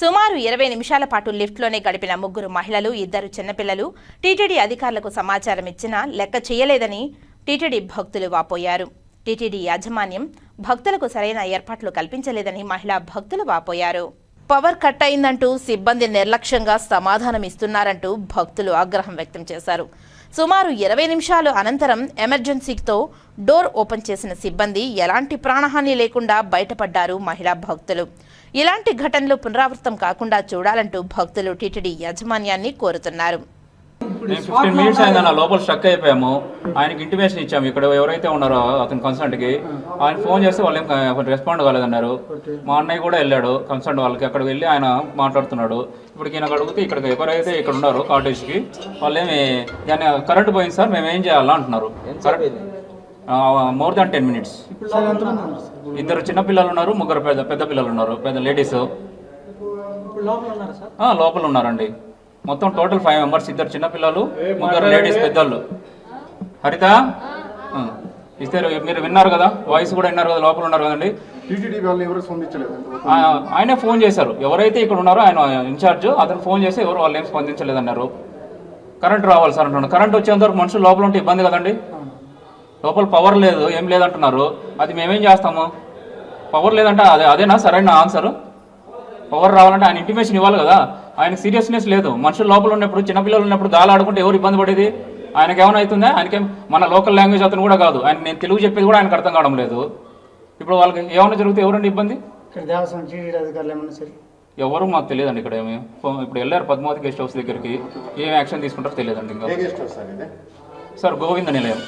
సుమారు ఇరవై నిమిషాల పాటు లిఫ్ట్లోనే గడిపిన ముగ్గురు మహిళలు ఇద్దరు చిన్నపిల్లలు టీటీడీ అధికారులకు సమాచారం ఇచ్చినా లెక్క చేయలేదని టీటీడీ భక్తులు వాపోయారు. టీటీడీ యాజమాన్యం భక్తులకు సరైన ఏర్పాట్లు కల్పించలేదని మహిళా భక్తులు వాపోయారు. పవర్ కట్ అయిందంటూ సిబ్బంది నిర్లక్ష్యంగా సమాధానం ఇస్తున్నారంటూ భక్తులు ఆగ్రహం వ్యక్తం చేశారు. సుమారు ఇరవై నిమిషాలు అనంతరం ఎమర్జెన్సీతో డోర్ ఓపెన్ చేసిన సిబ్బంది ఎలాంటి ప్రాణహాని లేకుండా బయటపడ్డారు మహిళా భక్తులు. ఇలాంటి ఘటనలు పునరావృతం కాకుండా చూడాలంటూ భక్తులు టీటీడీ యాజమాన్యాన్ని కోరుతున్నారు. మేము ఫిఫ్టీన్ మినిట్స్ అయిందన్న లోపల స్ట్రక్ అయిపోయాము. ఆయనకి ఇంటిమేషన్ ఇచ్చాము. ఇక్కడ ఎవరైతే ఉన్నారో అతని కన్సల్ట్కి. ఆయన ఫోన్ చేస్తే వాళ్ళు ఏం రెస్పాండ్ కాలేదన్నారు. మా అన్నయ్య కూడా వెళ్ళాడు కన్సల్ట్ వాళ్ళకి. అక్కడ వెళ్ళి ఆయన మాట్లాడుతున్నాడు. ఇప్పుడు ఈయన అడిగితే ఇక్కడ ఎవరైతే ఇక్కడ ఉన్నారో కాటేజ్కి వాళ్ళు ఏమి దాన్ని కరెంట్ పోయింది సార్ మేము ఏం చేయాలా? అంటున్నారు. మోర్ దాన్ టెన్ మినిట్స్ ఇద్దరు చిన్న పిల్లలు ఉన్నారు ముగ్గురు పెద్ద పెద్ద పిల్లలు ఉన్నారు పెద్ద లేడీస్ ఇప్పుడు లోపల ఉన్నారా సార్? ఆ, లోపల ఉన్నారండి. మొత్తం టోటల్ ఫైవ్ మెంబర్స్ ఇద్దరు చిన్నపిల్లలు ముగ్గురు లేడీస్ పెద్దోళ్ళు. హరిత? ఆ, ఇస్తారు మీరు విన్నారు కదా వాయిస్ కూడా విన్నారు కదా లోపల ఉన్నారు కదండి. టీటీడీ వాళ్ళు ఎవరు స్పందించలేదు ఆ- ఆయనే ఫోన్ చేశారు. ఎవరైతే ఇక్కడ ఉన్నారో ఆయన ఇన్ఛార్జ్ అతను ఫోన్ చేసి ఎవరు వాళ్ళు ఏం స్పందించలేదన్నారు. కరెంట్ రావాలి సార్ అంటున్నాడు. కరెంట్ వచ్చేంత వరకు మనుషులు లోపల ఉంటే ఇబ్బంది కదండి. లోపల పవర్ లేదు ఏం లేదంటున్నారు. అది మేమేం చేస్తాము? పవర్ లేదంటే అదే అదేనా? సరైన ఆన్సర్ పవర్ రావాలంటే ఆయన ఇంటిమేషన్ ఇవ్వాలి కదా. ఆయన సీరియస్నెస్ లేదు. మనుషులు లోపల ఉన్నప్పుడు చిన్నపిల్లలు ఉన్నప్పుడు గాలి ఆడుకుంటే ఎవరు ఇబ్బంది పడేది? ఆయనకి ఏమైనా అవుతుందా? ఆయనకేం మన లోకల్ లాంగ్వేజ్ అతను కూడా కాదు. ఆయన నేను తెలుగు చెప్పేది కూడా ఆయనకు అర్థం కావడం లేదు. ఇప్పుడు వాళ్ళకి ఏమైనా జరిగితే ఎవరండి ఇబ్బంది? ఎవరు మాకు తెలియదండి ఇక్కడ ఏమి. ఇప్పుడు వెళ్ళారు పద్మావతి గెస్ట్ హౌస్ దగ్గరికి. ఏం యాక్షన్ తీసుకుంటారో తెలియదండి ఇంకా. సార్ గోవింద నిలయం.